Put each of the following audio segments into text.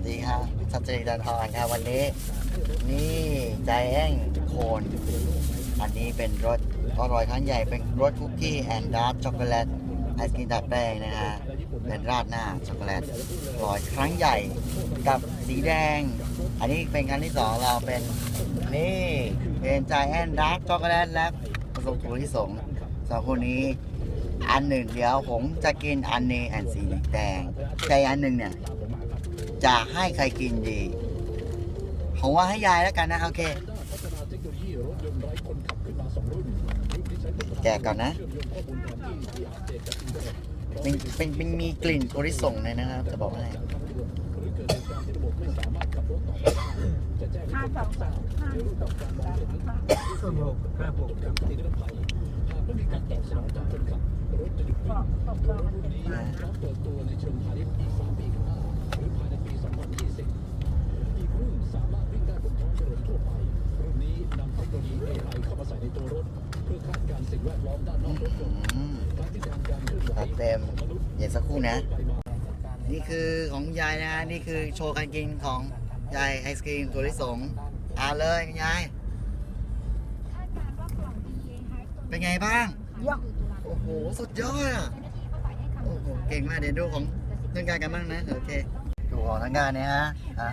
วัสดีครับสัจริจันทรครับวันนี้ นี่ใจแองโคน อันนี้เป็นรสอร่อยครั้งใหญ่เป็นรสคุกกี้แอนด์ดาร์กช็อกโกแลตไอศกรีมดัดแป้งนะฮะเป็นราดหน้าช็อกโกแลตอร่อยครั้งใหญ่กับสีแดง อันนี้เป็นครั้งที่สองเราเป็นนี่เป็นใจแอนด์ดาร์กช็อกโกแลตและผสมถั่วลิสงสองคนนี้อันหนึ่งเดี๋ยวผมจะกินอันนี้อันสีแดงแต่อันหนึ่งเนี่ย จะให้ใครกินดีผมว่าให้ยายแล้วกันนะโอเคแกก่อนนะเป็นเป็นเป็นมีกลิ่นโอริสงเลยนะครับ จะบอกให้ห้าสองสองห้าสองสามห้าส่วนหกห้าหกครับบอกบอกว่ามันเป็น มาอืมตัดเต็มเดี๋ยวสักครู่นะ นี่คือของยายนะนี่คือโชว์การกินของยายไอศกรีมตัวลิสงอ่านเลยยาย เป็นไงบ้าง โอ้โห สุดยอดอะ โอ้โห เก่งมากเดี๋ยวดูของทางการกันบ้างนะ โอเค ดูของทางการเนี่ยฮะฮะ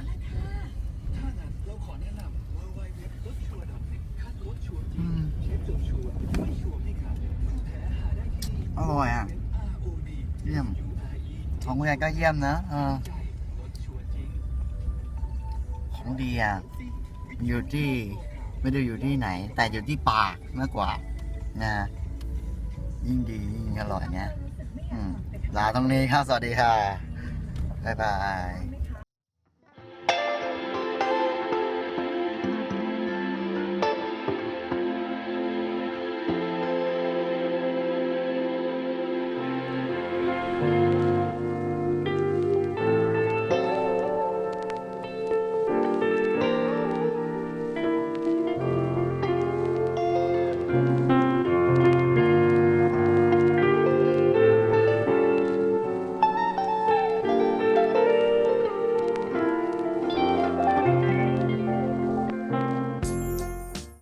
อืม อร่อยอะ เยี่ยม ของคุณยายก็เยี่ยมนะอของดีอะ อยู่ที่ไม่ได้อยู่ที่ไหน แต่อยู่ที่ปากมากกว่า นะ ยิ่งดียิ่งอร่อยเนี่ยลาตรงนี้ครับ สวัสดีค่ะ บ๊ายบาย